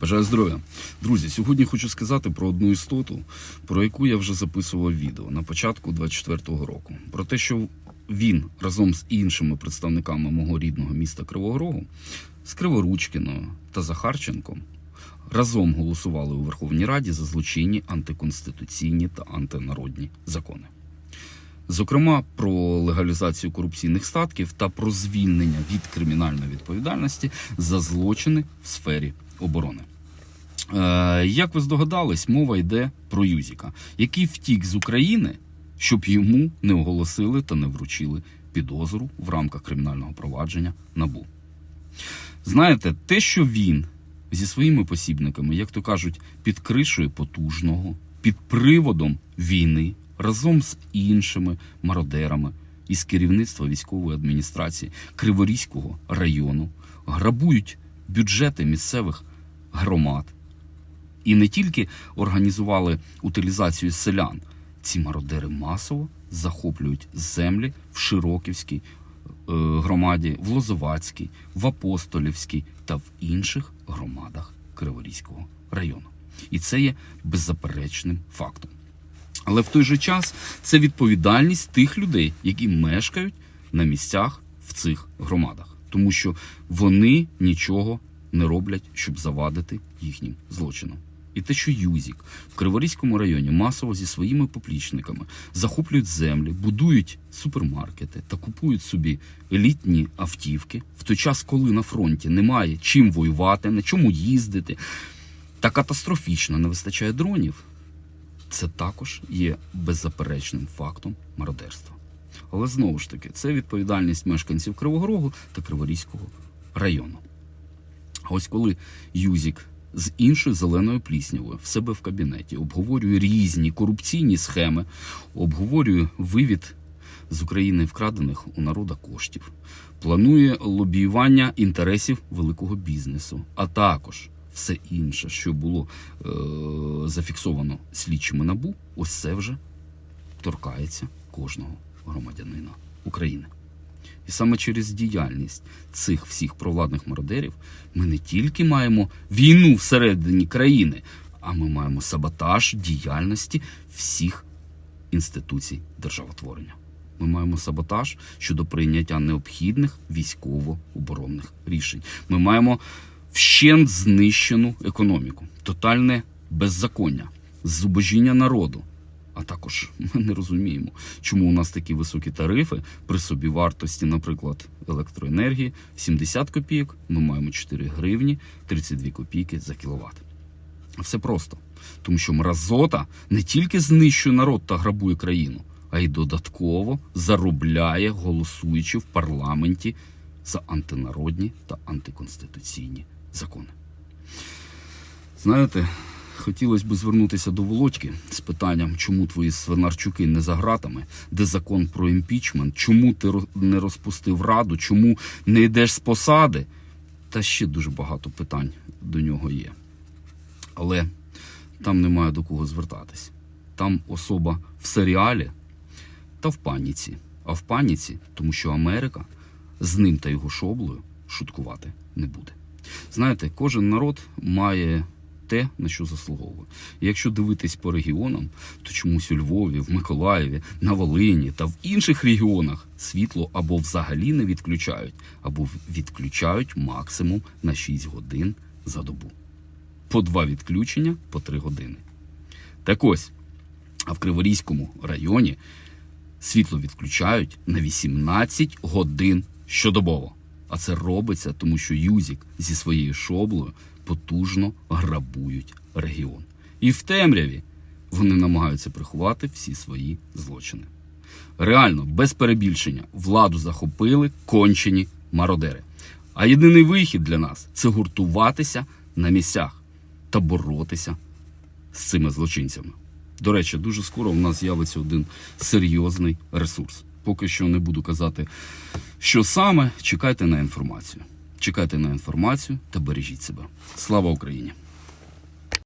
Бажаю здоров'я. Друзі, сьогодні хочу сказати про одну істоту, про яку я вже записував відео на початку 24-го року. Про те, що він разом з іншими представниками мого рідного міста Кривого Рогу, з Криворучкіною та Захарченком, разом голосували у Верховній Раді за злочинні антиконституційні та антинародні закони. Зокрема, про легалізацію корупційних статків та про звільнення від кримінальної відповідальності за злочини в сфері оборони. Е, як ви здогадались, мова йде про Юзіка, який втік з України, щоб йому не оголосили та не вручили підозру в рамках кримінального провадження НАБУ. Знаєте, те, що він зі своїми посібниками, як то кажуть, під кришою потужного, під приводом війни, разом з іншими мародерами із керівництва військової адміністрації Криворізького району грабують бюджети місцевих громад. І не тільки організували утилізацію селян, ці мародери масово захоплюють землі в Широківській е, громаді, в Лозовацькій, в Апостолівській та в інших громадах Криворізького району. І це є беззаперечним фактом. Але в той же час це відповідальність тих людей, які мешкають на місцях в цих громадах, тому що вони нічого не роблять, щоб завадити їхнім злочинам. І те, що Юзік в Криворізькому районі масово зі своїми поплічниками захоплюють землі, будують супермаркети та купують собі елітні автівки в той час, коли на фронті немає чим воювати, на чому їздити, та катастрофічно не вистачає дронів, це також є беззаперечним фактом мародерства. Але знову ж таки, це відповідальність мешканців Кривого Рогу та Криворізького району. А ось коли Юзік з іншою зеленою пліснявою в себе в кабінеті обговорює різні корупційні схеми, обговорює вивід з України вкрадених у народа коштів, планує лобіювання інтересів великого бізнесу, а також все інше, що було е- зафіксовано слідчими набу, ось це вже торкається кожного громадянина України. І саме через діяльність цих всіх провладних мародерів ми не тільки маємо війну всередині країни, а ми маємо саботаж діяльності всіх інституцій державотворення. Ми маємо саботаж щодо прийняття необхідних військово-оборонних рішень. Ми маємо вщент знищену економіку, тотальне беззаконня, зубожіння народу. А також ми не розуміємо, чому у нас такі високі тарифи при собівартості, наприклад, електроенергії в 70 копійок. Ми маємо 4 гривні 32 копійки за кіловат. Все просто, тому що мразота не тільки знищує народ та грабує країну, а й додатково заробляє, голосуючи в парламенті за антинародні та антиконституційні закони. Знаєте, хотілося б звернутися до Володьки з питанням, чому твої свинарчуки не за гратами, де закон про імпічмент, чому ти не розпустив раду, чому не йдеш з посади. Та ще дуже багато питань до нього є. Але там немає до кого звертатись. Там особа в серіалі та в паніці. А в паніці, тому що Америка з ним та його шоблею шуткувати не буде. Знаєте, кожен народ має те, на що заслуговує. І якщо дивитись по регіонам, то чомусь у Львові, в Миколаєві, на Волині та в інших регіонах світло або взагалі не відключають, або відключають максимум на 6 годин за добу. По два відключення по 3 години. Так ось, а в Криворізькому районі світло відключають на 18 годин щодобово. А це робиться, тому що Юзік зі своєю шоблею потужно грабують регіон. І в темряві вони намагаються приховати всі свої злочини. Реально, без перебільшення, владу захопили кончені мародери. А єдиний вихід для нас це гуртуватися на місцях та боротися з цими злочинцями. До речі, дуже скоро у нас з'явиться один серйозний ресурс. Поки що не буду казати, що саме. Чекайте на інформацію. Чекайте на інформацію та бережіть себе. Слава Україні!